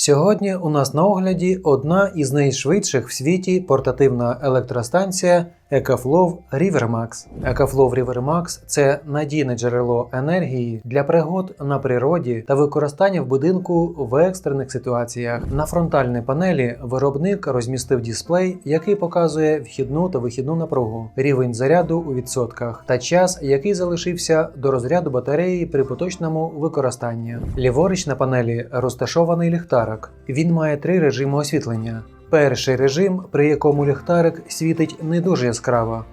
Сьогодні у нас на огляді одна із найшвидших в світі портативна електростанція EcoFlow RiverMax. EcoFlow RiverMax – це надійне джерело енергії для пригод на природі та використання в будинку в екстрених ситуаціях. На фронтальній панелі виробник розмістив дисплей, який показує вхідну та вихідну напругу, рівень заряду у відсотках та час, який залишився до розряду батареї при поточному використанні. Ліворуч на панелі розташований ліхтарик. Він має три режими освітлення. Перший режим, при якому ліхтарик світить не дуже яскраво.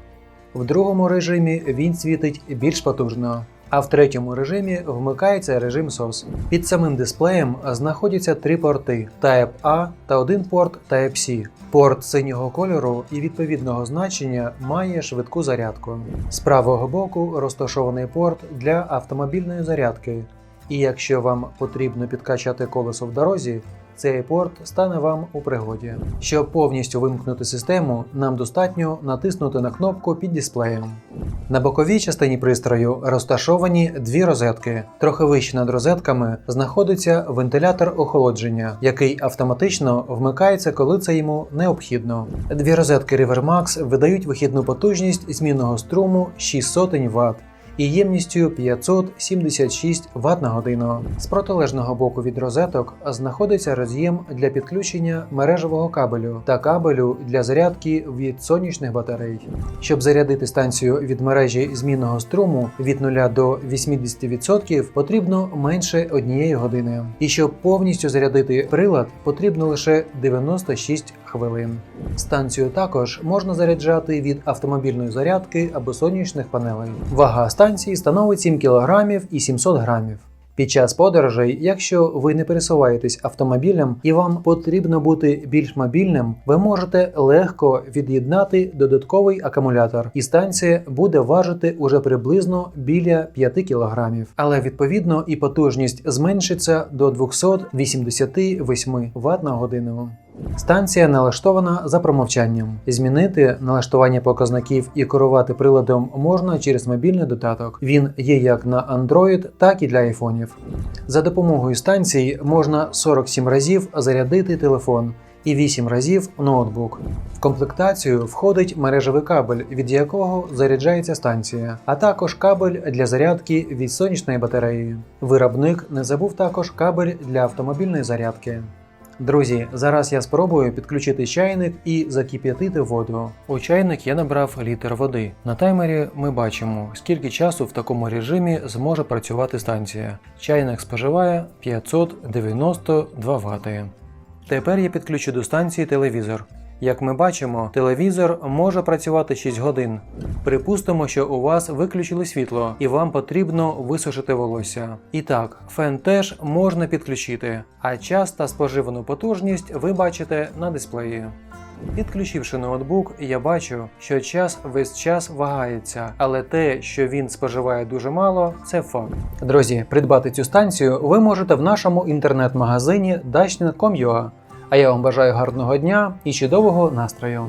В другому режимі він світить більш потужно. А в третьому режимі вмикається режим SOS. Під самим дисплеєм знаходяться три порти Type-A та один порт Type-C. Порт синього кольору і відповідного значення має швидку зарядку. З правого боку розташований порт для автомобільної зарядки. І якщо вам потрібно підкачати колесо в дорозі, цей порт стане вам у пригоді. Щоб повністю вимкнути систему, нам достатньо натиснути на кнопку під дисплеєм. На боковій частині пристрою розташовані дві розетки. Трохи вище над розетками знаходиться вентилятор охолодження, який автоматично вмикається, коли це йому необхідно. Дві розетки RiverMax видають вихідну потужність змінного струму 600 Вт і ємністю 576 Вт на годину. З протилежного боку від розеток знаходиться роз'єм для підключення мережевого кабелю та кабелю для зарядки від сонячних батарей. Щоб зарядити станцію від мережі змінного струму від 0 до 80% потрібно менше однієї години. І щоб повністю зарядити прилад, потрібно лише 96 хвилин. Станцію також можна заряджати від автомобільної зарядки або сонячних панелей. Вага станції становить 7 кг і 700 грамів. Під час подорожей, якщо ви не пересуваєтесь автомобілем і вам потрібно бути більш мобільним, ви можете легко від'єднати додатковий акумулятор, і станція буде важити уже приблизно біля 5 кг. Але відповідно і потужність зменшиться до 288 Вт на годину. Станція налаштована за промовчанням. Змінити налаштування показників і керувати приладом можна через мобільний додаток. Він є як на Android, так і для айфонів. За допомогою станції можна 47 разів зарядити телефон. І 8 разів ноутбук. В комплектацію входить мережевий кабель, від якого заряджається станція, а також кабель для зарядки від сонячної батареї. Виробник не забув також кабель для автомобільної зарядки. Друзі, зараз я спробую підключити чайник і закип'ятити воду. У чайник я набрав літр води. На таймері ми бачимо, скільки часу в такому режимі зможе працювати станція. Чайник споживає 592 Вт. Тепер я підключу до станції телевізор. Як ми бачимо, телевізор може працювати 6 годин. Припустимо, що у вас виключили світло і вам потрібно висушити волосся. І так, фен теж можна підключити, а час та споживану потужність ви бачите на дисплеї. Підключивши ноутбук, я бачу, що час весь час вагається, але те, що він споживає дуже мало, це факт. Друзі, придбати цю станцію ви можете в нашому інтернет-магазині dashnet.com.ua. А я вам бажаю гарного дня і чудового настрою.